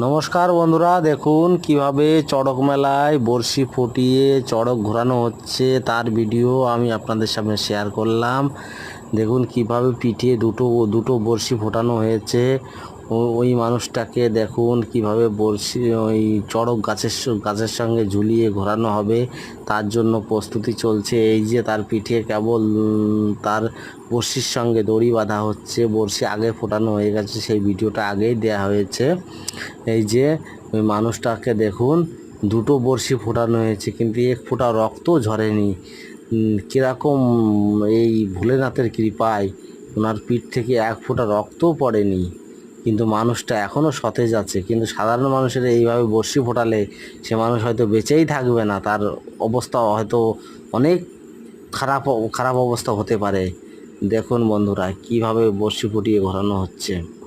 নমস্কার বন্ধুরা, দেখুন কীভাবে চড়ক মেলায় বড়শি ফুটিয়ে চড়ক ঘোরানো হচ্ছে। তার ভিডিও আমি আপনাদের সামনে শেয়ার করলাম। দেখুন কীভাবে পিঠে দুটো দুটো বড়শি ফোটানো হয়েছে। ওই মানুষটাকে দেখুন কীভাবে বড়শি, ওই চড়ক গাছের গাছের সঙ্গে ঝুলিয়ে ঘোরানো হবে। তার জন্য প্রস্তুতি চলছে। এই যে তার পিঠে কেবল তার বড়শির সঙ্গে দড়ি বাঁধা হচ্ছে, বড়শি আগে ফোটানো হয়ে গেছে, সেই ভিডিওটা আগেই দেওয়া হয়েছে। এই যে ওই মানুষটাকে দেখুন, দুটো বড়শি ফোটানো হয়েছে, কিন্তু এক ফোঁটা রক্ত ঝরেনি। কীরকম এই ভোলেনাথের কৃপায় ওনার পিঠ থেকে এক ফোঁটা রক্তও পড়েনি। কিন্তু মানুষটা এখনও সতেজ আছে। কিন্তু সাধারণ মানুষের এইভাবে বড়শি ফোটালে সে মানুষ হয়তো বেঁচেই থাকবে না। তার অবস্থা হয়তো অনেক খারাপ খারাপ অবস্থা হতে পারে। দেখুন বন্ধুরা, কীভাবে বড়শি ফুটিয়ে ঘোরানো হচ্ছে।